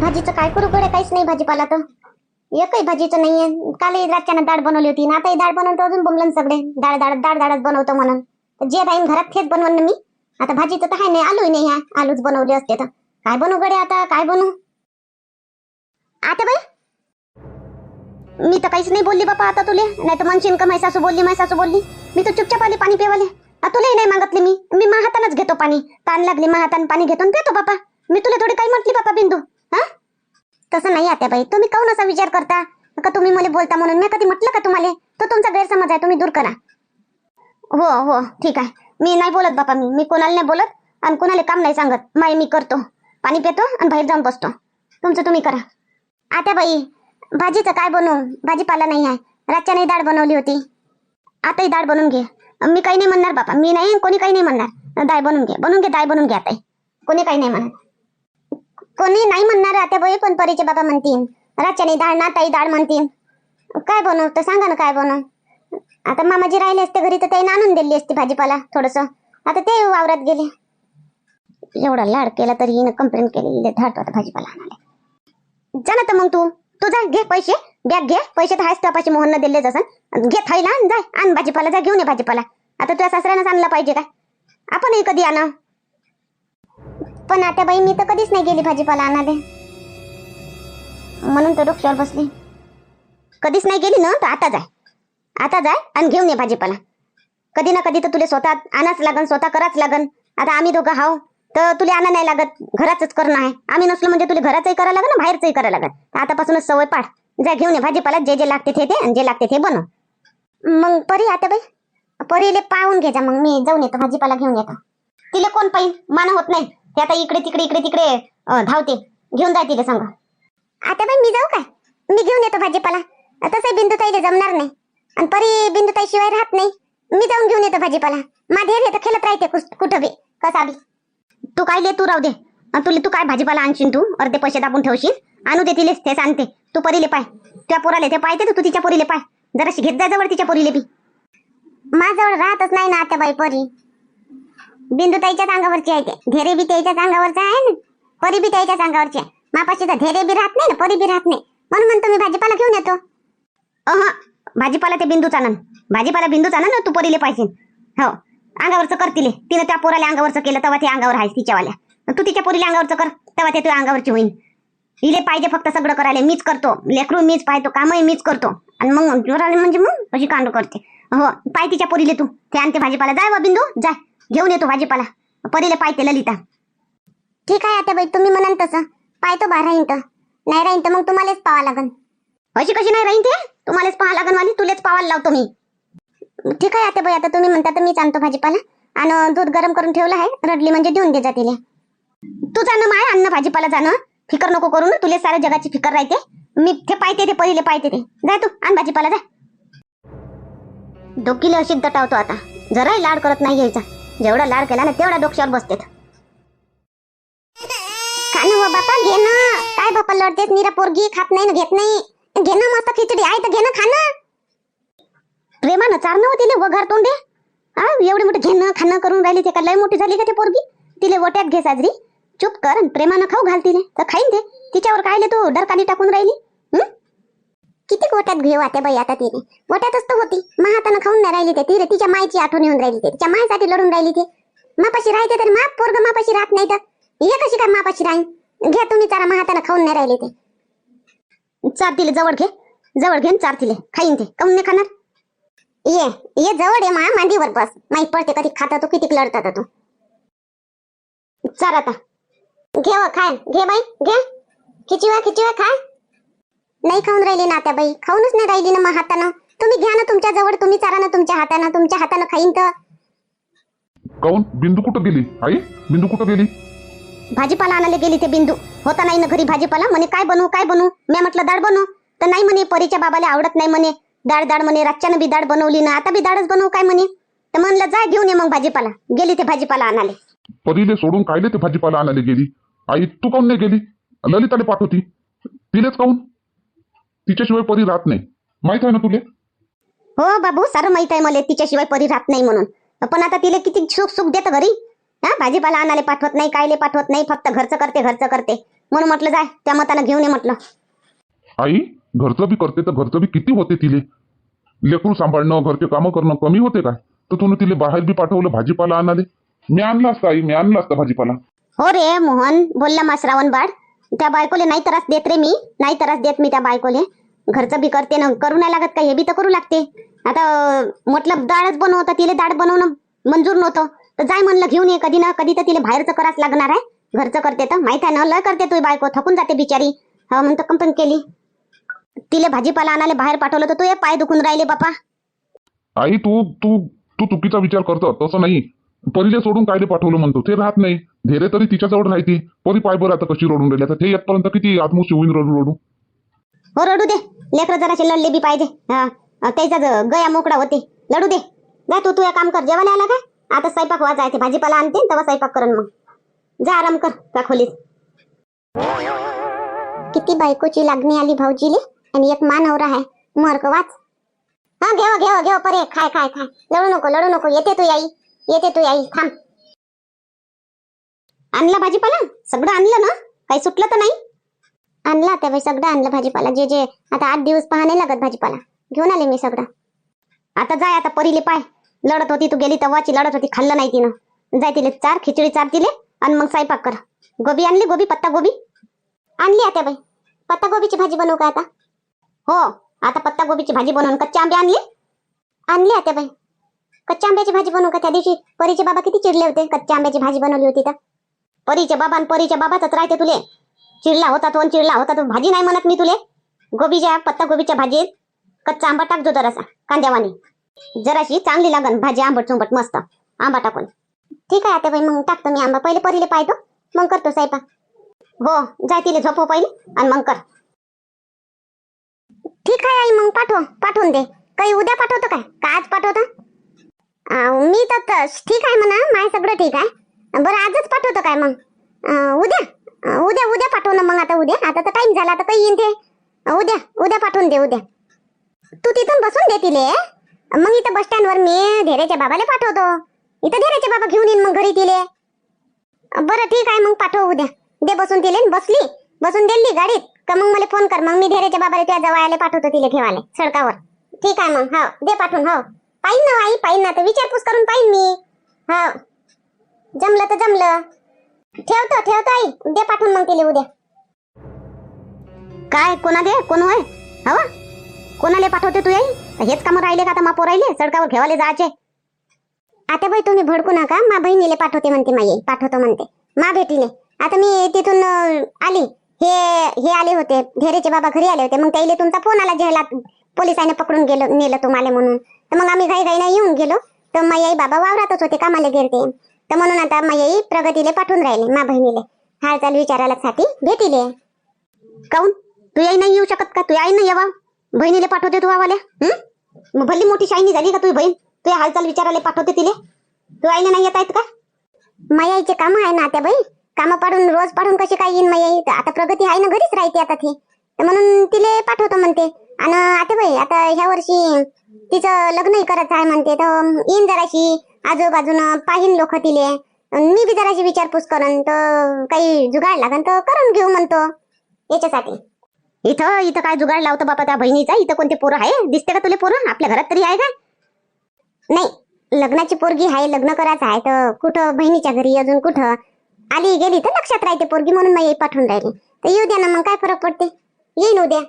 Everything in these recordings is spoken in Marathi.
भाजीचं काय करू गड्या? काहीच नाही भाजीपाला तर. एकही भाजीचं नाहीये. काल रातच्यानं डाळ बनवली होती ना आता ही डाळ बनवतो अजून बोंबलन सगळे. डाळ डाळ डाळ डाळच बनवतो म्हणून. जे राहीन घरात तेच बनवून ना मी. आता भाजीचं तर आहे नाही आलूही नाही ह्या. आलूच बनवले असते तर. काय बनवू गड्या आता? काय बनवू? आता बाई? मी तर काहीच नाही बोलली बापा आता तुले. नाही तर म्हणशील का माझी सासू बोलली माझी सासू बोलली? मी तर चुपचाप आली पाणी पिवाले. आ, तुलाही नाही मागतली मी. मी महातानच घेतो पाणी. ताण लागली महातान पाणी घेतो पितो बापा. मी तुला थोडी काही म्हटली बापा बिंदू. तसं नाही आत्याबाई. तुम्ही काऊन असा विचार करता? का तुम्ही मला बोलता म्हणून? मी कधी म्हटलं का तुम्हाला? तो तुमचा गैरसमज आहे तुम्ही दूर करा. हो हो ठीक आहे. मी नाही बोलत बापा मी. मी कोणाला नाही बोलत आणि कोणाला काम नाही सांगत. माई मी करतो. पाणी पितो आणि बाहेर जाऊन बसतो. तुमचं तुम्ही करा. आता बाई भाजीचं काय बनवू? भाजीपाला नाही आहे. रातच्या नाही डाळ बनवली होती. आताही डाळ बनवून घे. मी काही नाही म्हणणार बापा. मी नाही कोणी काही नाही म्हणणार. डाळ बनवून घे. बनवून घे डाळ बनवून घे आता कोणी काही नाही म्हणणार कोणी नाही म्हणणार आता बाई पण परीचे बाबा म्हणतील. रातच्या डाळ ना ताई डाळ म्हणतील. काय बनव तर सांगा ना काय बनव. आता मामाजी राहिले असते घरी तर त्याने आणून दिली असती भाजीपाला थोडस. आता ते वावरात गेले. एवढा लाड केला तरी हिनं कंप्लेंट केली धाडतो आता भाजीपाला आणायला. जा ना तर मग तू. तू जा घे पैसे. बॅग घे. पैसे तर आहेस त्यापाशी मोहनला दिलेच असं घे थैला जाय आण भाजीपाला जा घेऊन ये भाजीपाला. आता तुझ्या सासऱ्यानंच आणला पाहिजे काय? आपणही कधी आणा. पण आता बाई मी तर कधीच नाही गेली भाजीपाला आणाले म्हणून तर डोक्यावर बसली. कधीच नाही गेली ना तर आता जाय. आता जाय आणि घेऊन ये भाजीपाला. कधी ना कधी तर तुला स्वतः आणाच लागन स्वतः कराच लागन. आता आम्ही दोघं हाव तर तुला आणा नाही लागत. घराचंच करणं आहे. आम्ही नसलो म्हणजे तुला घराचंही करायला लागन बाहेरचंही करायला लागत आतापासूनच सवय पाठ जा घेऊन ये भाजीपाला जे जे लागते ते दे आणि जे लागते ते बनव. मग परी आता बाई परीले पाहून घे जा मग. मी जाऊन येतो भाजीपाला घेऊन येतो. तिला कोण पाहिजे मान होत नाही. ते आता इकडे तिकडे इकडे तिकडे. धावते. घेऊन जाय तिला सांग. आता बाई मी जाऊ काय? मी घेऊन येतो भाजीपाला. तसंही बिंदू ताईला जमणार नाही. आणि परी बिंदू ताई शिवाय राहत नाही. मी जाऊन घेऊन येतो भाजीपाला. माझे हे तर खेळत राहते कुठं बी. कसा बी. तू काय ले तू राहू दे. तुला तू काय भाजीपाला आणशील तू? अर्धे पैसे दाबून ठेवशील? आणू दे तिले तेच आणते. तू परीले पाय. त्या पोराले ते तर तू तिच्या पोरीले पाय. जराशी घेत जा जवळ तिच्या पोरीले बी. माझ्याजवळ राहतच नाही ना आता बाई परी. बिंदू ताईच्याच अंगावरची आहे ते. घेरे बी त्याच्याच अंगावरचा आहे ना? परी बी त्याच्याच अंगावरची आहे. मापाशी तर धेरे बी राहत नाही ना? परी बी राहत नाही. म्हणून म्हणतो मी भाजीपाला घेऊन येतो. अह भाजीपाला ते बिंदू चालन भाजीपाला बिंदू चालन ना? तू परीले पाहिजे. हो. अंगावरचं कर तिले. तिनं त्या पोराला अंगावरचं केलं तेव्हा ते अंगावर आहे तिच्यावाल्या. तू तिच्या पोरीला अंगावरचं कर तेव्हा ते तू अंगावरची होईल इले पाहिजे फक्त सगळं करायला. मीच करतो. लेकरू मीच पाहतो. कामही मीच करतो. आणि मग म्हणजे मग अशी कांडू करते. हो पाय तिच्या पोरीले तू. ते आणते भाजीपाला. जाय वा बिंदू जाय. घेऊन येतो भाजीपाला. परीले पाहते ललिता. ठीक आहे आता बाई तुम्ही म्हणाल तसं. पाहतो बा राहीन तर. नाही राहीन तर मग तुम्हालाच पाहावं लागन. अशी कशी नाही राहीन ते? तुम्हालाच पाहावं लागन वाली तुलेच पावायला लावतो मी. ठीक आहे आता बाई आता तुम्ही म्हणता तर मीच आणतो भाजीपाला. आणि दूध गरम करून ठेवलं आहे रडली म्हणजे देऊन दे जा तिला तू जाणं माय अन्न भाजीपाला जाणं फिकर नको करू ना तुले साऱ्या जगाची फिकर राहते. मी ते पाहते ते पहिले पाहते ते. जाय तू आण भाजीपाला जा. डोकीला अशीच दटावतो आता. जराही लाड करत नाही यायचा. जेवढा लाड केला ना तेवढा डोक्यावर बसते बापा घे ना काय बापा लढतेस निरा पोरगी खात नाही ना घेत नाही. घे ना मस्त खिचडी आहे तर घे ना खा ना प्रेमानं चारणं होती वघार तोंडे हा एवढे मोठे घेणं खाणं करून राहिली ते का लय मोठी झाली का ते पोरगी? तिले वट्यात घे साजरी. चुप कर प्रेमानं खाऊ घाल तिने तर खाईन ते. तिच्यावर कायले तू डरकानी टाकून राहिली? किती गोट्यात घेऊ आता बाई आता तिने. गोट्यातच तर होती. मा हातानं खाऊन नाही राहिली ते. तिने तिच्या मायची आठवण येऊन राहिली ते. तिच्या मायसाठी लढून राहिली ते. मापाशी राहते तर माप पोरग मापाशी राहत नाही तर. ये कशी काय मापाशी राहीन? घ्या तुम्ही चारा मा हातानं खाऊन नाही राहिले ते. चार तिले जवळ घे. जवळ घेऊन चार तिले. खाईन ते. काऊन नाही खाणार? ये. ये जवळ ये मा. मांडीवर बस. माई पडते कधी खाता तू किती लढतात तू चार आता. घे खाय. घे बाई. घे. खिचिवा खिचिवा खाय. नाही खाऊन राहिली ना आता बाई खाऊनच नाही राहिली ना मग हातानं तुम्ही घ्या ना तुमच्या जवळ तुम्ही चारा ना तुमच्या हातानं तुमच्या हातानं खाईन तर. काऊन? बिंदू कुठं गेली? आई बिंदू कुठं गेली? भाजीपाला आणायला गेली ते बिंदू. होता नाही ना घरी भाजीपाला? म्हणे काय बनवू काय बनवू? मी म्हटलं डाळ बनव. तर नाही म्हणे परीच्या बाबाला आवडत नाही म्हणे. डाळ डाळ म्हणे रातच्यानं बी डाळ बनवली ना आता बी डाळच बनवू काय म्हणे? तर म्हणलं जा घेऊन ये मग भाजीपाला. गेली ते भाजीपाला आणाले परीले सोडून कायले ते भाजीपाला आणायला गेली? आई तू काऊन नाही गेली? ललिताले पाठवती. तिलेच काऊन? तिच्याशिवाय परी राहत नाही. माहीत आहे ना तुले? हो बाबू सारं माहीत आहे मला. तिच्याशिवाय परी राहत नाही म्हणून. पण आता तिला किती सुख सुख देतं घरी? हा भाजीपाला आणाले पाठवत नाही कायले पाठवत नाही फक्त घरचं करते घरचं करते. म्हणून म्हटलं जाय त्या मतानं घेऊन ये म्हटलं. आई घरचं बी करते तर घरचं बी किती होते तिले? लेकरू सांभाळणं घरचे कामं करणं कमी होते काय? तर तुला तिले बाहेर बी पाठवलं भाजीपाला आणाले? मी आणला असता आई मी आणला असता भाजीपाला. हो रे मोहन बोलला मा श्रावण बाळ. त्या बायकोले नाही त्रास देत रे मी नाही त्रास देत मी त्या बायकोले. घरचं बी करते ना. करू नाही लागत का? हे बी तर करू लागते. आता मतलब म्हटलं डाळच बनवतं तिले डाळ बनवणं मंजूर नव्हतं. तर जाय म्हणलं घेऊन ये. कधी ना कधी तर तिला बाहेरचं करावंच लागणार आहे. घरचं करते तर. माहीत आहे ना लय करते तुझी बायको. थकून जाते बिचारी. हा म्हणतो कंपन केली. तिले भाजीपाला आणाले बाहेर पाठवलं तर तू हे पाय दुखून राहिले बापा. आई तू तू तू चुकीचा विचार करतो तसं नाही. परीले सोडून कायले पाठवलं म्हणतो? ते राहत नाही. धेरे तरी तिच्याजवळ राहते. परी पाय बरं आता कशी रडून राहिली? आता ते येतपर्यंत किती आत्मशी होईल रडू रडू? हो रडू दे. लेकर जराशे लढले बी पाहिजे. हा. त्याचा गया मोकळा होते. लढू दे. जा तू तुझ्या काम कर. जेवण आला का? आता स्वयंपाक वाजायचे. भाजीपाला आणते तेव्हा स्वयंपाक करून मग. जा आराम कर. त्या खोलीत? किती बायकोची लागणी आली भाऊजीले. आणि एक मानवरा आहे. मर्क वाच. हा घेव घेव घेव परे. खाय खाय खाय. लढू नको लढू नको. येते तू आई. येते तू आई. थांब. आणला भाजीपाला? सगळं आणलं ना? काही सुटलं तर नाही? आणला त्या सगळं आणलं भाजीपाला. जे जे आता आठ दिवस पहा नाही लागत भाजीपाला. घेऊन आले मी सगळं. आता जाय आता परीले पाय. लढत होती तू गेली तव्हाची लढत होती खाल्लं नाही तिनं. जाय तिले चार खिचडी चार दिले आणि मग स्वयंपाक कर. गोबी आणली गोबी पत्ता गोबी? आणली आता बाई. पत्ता गोबीची भाजी बनवू का आता? हो आता पत्ता गोबीची भाजी बनवून कच्चे आंबे आणले? आणली आता बाई. कच्च्या आंब्याची भाजी बनवू का त्या दिवशी? परीचे बाबा किती चिडले होते कच्च्या आंब्याची भाजी बनवली होती तर. परीचे बाबा आणि परीच्या बाबाच राहते तुले. चिडला होता तो आणि चिडला होता तो. भाजी नाही म्हणत मी तुले. गोबीच्या पत्ता गोबीच्या भाजीत कच्चा आंबा टाकजो जरासा कांद्यावानी. जराशी चांगली लागन. भाजी आंबट चुंबट मस्त. आंबा टाकून. ठीक आहे आता बाई मग टाकतो मी आंबा. पहिले पहिले पाहतो. मग करतो साहेबा हो जाय तिले झोपव पहिले आणि मग कर. ठीक आहे आई मग पाठव. पाठवून दे. काही उद्या पाठवतो काय? का आज पाठवतो? मी तर तस- ठीक आहे म्हणा. माय सगळं ठीक आहे. बरं आजच पाठवतो काय मग? उद्या? उद्या उद्या पाठव ना मग आता उद्या. आता तर टाइम झाला आता काही येईन ते. उद्या उद्या पाठवून दे उद्या. तू तिथून बसून दे तिले. मग इथं बस स्टँडवर मी धेरेच्या बाबाला पाठवतो. इथं धेरेचे बाबा घेऊन येईन मग घरी तिले. बरं ठीक आहे मग पाठव उद्या. दे बसून तिले बसली. बसून दिली गाडीत. का मग मला फोन कर. मग मी धेरेच्या बाबाला त्या जवळ पाठवतो तिले ठेवाले सडकावर. ठीक आहे मग हो दे पाठवून हो. पाहिन ना आई पाहिन ना. तर विचारपूस करून पाहिन मी. हो. जमलं तर जमलं. ठेवतो ठेवतो आई. दे पाठवून मग तिला उद्या. काय कोणा दे कोण होय? हवा? कोणाला पाठवते तू आई? हेच काम राहिले का आता मा राहिले? सडकावर घेवाले जायचे. आता बाई तुम्ही भडकू नका. मा बहिणीले पाठवते म्हणते माई पाठवतो म्हणते. मा भेटीले आता मी तिथून आली. हे हे आले होते. घेरेचे बाबा घरी आले होते. मग त्याईले तुमचा फोन आला जेला पोलिसाने पकडून गेलो नेलं तुम्हाला म्हणून. तर मग आम्ही घाई घाईने येऊन गेलो. तर माई आई बाबा वावरातच होते कामाला गेलते. तर म्हणून आता मयई प्रगतीला प्रगतीले पाठवून राहिले मा बहिणीले. हालचाल विचारायला साठी भेटीले. काऊन? तू आई नाही येऊ शकत का? तू आई नाही यावा? बहिणीला पाठवते तू आवाल्या भल्ली मोठी शाईनी झाली का तुझी बहीण? तू हालचाल विचारायला पाठवते तिले? तू आईला नाही येत आहेत का? माई आईचे काम आहे ना त्या बाई कामं पाडून रोज पाडून कशी काय येईन मयाई आई? तर आता प्रगती आहे ना घरीच राहते आता ती. म्हणून तिले पाठवतो म्हणते. आणि आता बाई आता ह्या वर्षी तिचं लग्नही करायचं आहे म्हणते. तर येईन जराशी. आजूबाजूनं पाहिन लोक तिले. मी बी जराशी विचारपूस करन तर काही जुगाड लागन तर करून घेऊ म्हणतो. याच्यासाठी. इथं इथं काय जुगाड लावतो बापा त्या बहिणीचा? इथं कोणते पोरं आहे? दिसते का तुले पोरं? आपल्या घरात तरी आहे का? नाही. लग्नाची पोरगी आहे लग्न करायचं आहे तर कुठं? बहिणीच्या घरी अजून कुठं? आली गेली तर लक्षात राहते पोरगी म्हणून मग पाठवून राहिली. तर येऊ द्या ना मग काय फरक पडते? येईन उद्या.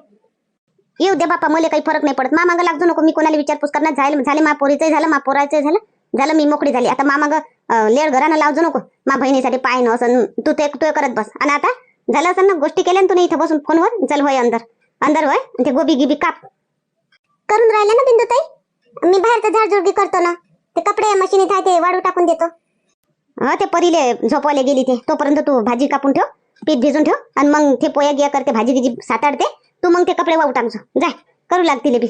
येऊ द्या बापा मला काही फरक नाही पडत. मामागं लागतो नको मी कोणाला विचारपूस करणार? झाले झाले मा पोरीचंही झालं मा पोरायचंही झालं. झालं मी मोकळी झाली. आता मामा लेड घरानं लावजो नको. मा बहिणीसाठी पाय न असं तू ते तू करत बस. आणि आता झालं असं ना गोष्टी केल्या ना तुला इथं बसून फोनवर? चल होय अंदर. अंदर होय? ते गोबी गिबी काप. करून राहिले ना बिंदू ताई मी बाहेरचं झाडझुडगी करतो ना. ते कपडे मशीनीत आहे ते वाळू टाकून देतो. हा ते परीले झोपवायला गेली ते. तोपर्यंत तू भाजी कापून ठेव पीठ भिजून ठेव. आणि मग ते पोया गिया करते भाजी गिजी साताडते. तू मग ते कपडे वाहू टाकजो. जाय करू लागतील बी.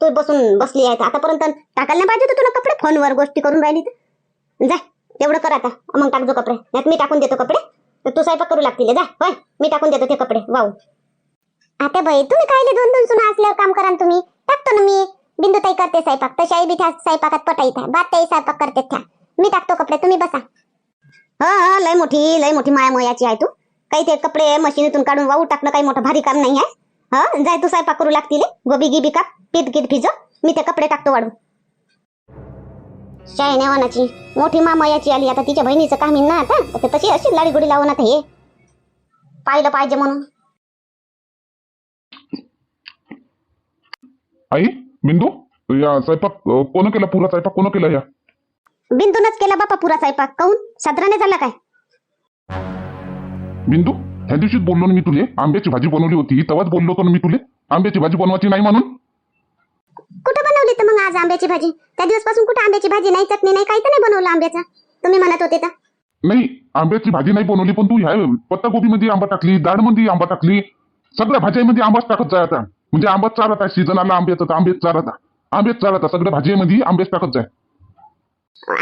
तू बसून बसली आहे तर आतापर्यंत टाकायला नाही पाहिजे तर तुला कपडे? फोनवर गोष्टी करून राहिली तर. जा तेवढं कर आता. मग टाकजो कपडे. नाही मी टाकून देतो कपडे. तर तू स्वयंपाक करू लागतील. जा होय. मी टाकून देतो ते कपडे. वाहू आता बाई तुम्ही कायले दोन दोन सुना असल्यावर काम करा तुम्ही? टाकतो ना मी. बिंदू ताई करते स्वयंपाक. तशाही बी त्या स्वयंपाकात पटाईत आहे बात त्याही स्वयंपाक करते त्या. मी टाकतो कपडे. तुम्ही बसा. हा हा लय मोठी लय मोठी माया मोयाची आहे तू. काही ते कपडे मशीनीतून काढून वाहू टाकणं काही मोठं भारी काम नाही आहे. हा जाय तू स्वयंपाक करू लागतील गोबी गिबी काप पीठ गीत भिजव. मी ते कपडे टाकतो वाढू शाळे नेवानाची मोठी मामयाची आली. आता तिच्या बहिणीचं काम ना आता. तर ते तशी अशी लाडी गुडी लावून आता हे पाहिलं पाहिजे म्हणून. आई बिंदू? या स्वयंपाक कोण केला? पुरा स्वयंपाक कोण केला या? बिंदूनच केला बापा पुरा स्वयंपाक. काऊन? साधारण झाला काय? बिंदू? ह्या दिवशीच बोललो ना मी तुले? आंब्याची भाजी बनवली होती तेव्हाच बोललो होतो ना मी तुले? आंब्याची भाजी बनवायची नाही म्हणून? कुठं बनवली तर मग आज आंब्याची भाजी? त्या दिवसपासून कुठं आंब्याची भाजी नाही चटणी नाही काही तर नाही बनवलं आंब्याचा. तुम्ही म्हणत होते तर. नाही आंब्याची भाजी नाही बनवली पण तू ह्या पत्तागोबीमध्ये आंबा टाकली डाळमध्ये आंबा टाकली सगळ्या भाज्यामध्ये आंबाच टाकत जाय आता. म्हणजे आंबाच चालत आहे सीझन आला आंब्याचा तर आंबेच चालत आहे. आंबेच चालत आहे सगळ्या भाजीमध्ये आंबेच टाकत जाय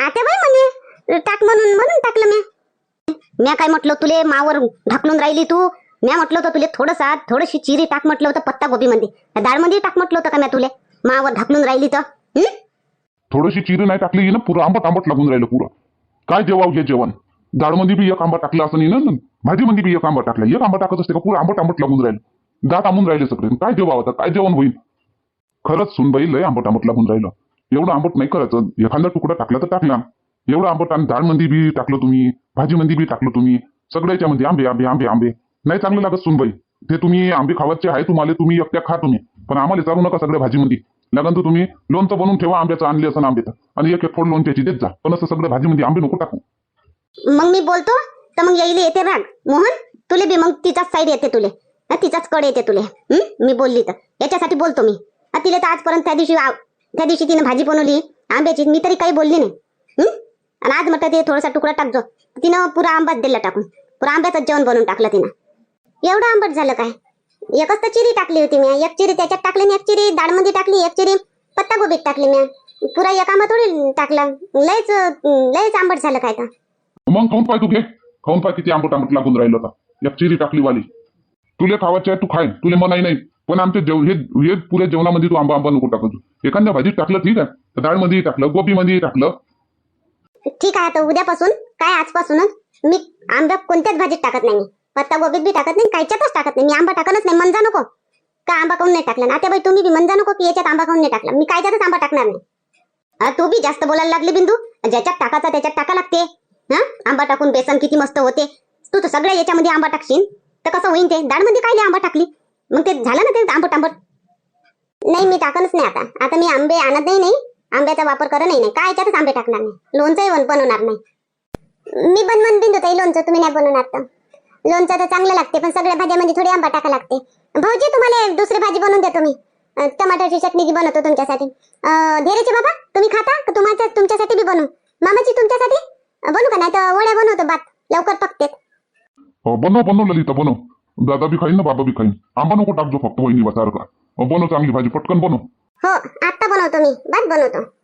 आता बाई म्हणे टाक म्हणून म्हणून टाकलं मी. म्या काय म्हटलं तुले मावर ढकलून राहिली तू? म्या म्हटलं होतं तुले थोडंसं थोडीशी चिरी टाक म्हटलं होतं पत्ता गोबी मध्ये डाळमध्ये टाक म्हटलं होतं का म्या तुले? मावर ढकलून राहिली तर. थोडीशी चिरी नाही टाकली ना पुरं आंबट आंबट लागून राहिलं पुरं. काय जेवाव हे जेवण? डाळमध्ये बी एक आंबा टाकला असं नाही ना? भाजीमध्ये बी एक आंबा टाकला. एक आंबा टाकत असते का पुरं आंबट आंबट लागून राहिलं. दात आंबून राहिले सगळे. काय जेवावं आता? काय जेवण होईल? खरंच सुनबाई लय आंबट आंबट लागून राहिलं. एवढं आंबट नाही करायचं. एखादा तुकडा टाकला तर टाकला एवढं आंबट आणि डाळमध्ये बी टाकलं तुम्ही भाजीमध्ये बी टाकलं तुम्ही सगळं याच्यामध्ये आंबे आंबे आंबे आंबे. नाही चांगलं लागत सुनबाई. ते तुम्ही आंबे खावायचे आहे तुम्हाला तुम्ही एकट्या खा तुम्ही. पण आम्हाला चालू नका सगळ्या भाजीमध्ये लागन तर तुम्ही लोणचं बनवून ठेवा आंब्याचं आणले असं आंबे तर. आणि एक एक फोड लोणच्याची देत जा. पण असं सगळं भाजीमध्ये आंबे नको टाकू. मग मी बोलतो? तर मग येईल येते राग मोहन तुले बी मग तिचाच साईड येते तुले. हं, तिचाच कड येते तुले. हं? मी बोलली तर. याच्यासाठी बोलतो मी. हं, तिला तर आजपर्यंत त्या दिवशी आव- त्या दिवशी तिने भाजी बनवली. आंब्याची मी तरी काही बोलली नाही. हं? आणि आज म्हटलं ते थोडासा तुकडा टाकजो. तिनं पुरा आंबाच दिला टाकून. पुरा आंब्याचं जेवण बनवून टाकलं तिनं. एवढं आंबट झालं काय? एकच तर चिरी टाकली होती मी एक चिरी त्याच्यात टाकली आणि एक चिरी डाळमध्ये टाकली एक चिरी पत्ता गोबीत टाकली मी पुरा एका आंबा थोडी टाकला. लयच लयच आंबट झालं काय का मग खाऊन पाय तू घे. खाऊन पाय किती आंबट आंबट लागून राहिलं होता एक चिरी टाकली वाली तुले खावायचे तू खाय तुले मनाई नाही. पण आमच्या जेव हे हे पुऱ्या जेवणामध्ये तू आंबा आंबा नको टाकतो एखाद्या भाजीत टाकलं ठीक आहे. तर डाळमध्ये टाकलं गोबीमध्ये टाकलं. ठीक आहे आता उद्यापासून काय आजपासूनच मी आंबा कोणत्याच भाजीत टाकत नाही. मी पत्ता गोबीत बी टाकत नाही कायच्यातच टाकत नाही. मी आंबा टाकतच नाही मंजा नको. का आंबा काऊन नाही टाकला? ना बाई तुम्ही बी मंजा नको की याच्यात आंबा काऊन नाही टाकला? मी कायच्यातच आंबा टाकणार नाही. तू बी जास्त बोलायला लागली बिंदू. ज्याच्यात टाकायचा त्याच्यात टाका लागते. हा? आंबा टाकून बेसन किती मस्त होते. तू तर सगळ्या याच्यामध्ये आंबा टाकशील. तर कसं होईन ते? डाळमध्ये काय आंबा टाकली? मग ते झालं ना ते आंबट आंबट? नाही मी टाकणच नाही आता. आता मी आंबे आणतही नाही. आंब्याचा वापर करत नाही काय याच्यातच आंबे टाकणार नाही. लोणचंही बन- बनवणार नाही. मी बनवून बिंदू ताई लोणचं तुम्ही नाही बनवणार तर. लोणचं तर चांगलं लागते पण सगळ्या भाज्यामध्ये थोडी आंबा टाका लागते. भाऊजी तुम्हाला एक दुसरी भाजी बनवून देतो मी. टमाटरची चटणी बी बनवतो तुमच्यासाठी. अं, बाबा तुम्ही खाता? का तुम्हाला तुमच्यासाठी बी बनवू. मामाची तुमच्यासाठी? बनवू का? नाही तर वड्या बनवतो बात लवकर पकते बनव बनव ललिता बनव. दादा बी खाईन ना बाबा बी खाईन आंबा नको टाकजो फक्त वहिनी सारखा बनव चांगली भाजी पटकन बनव. हो आत्ता बनवतो मी. बस बनवतो.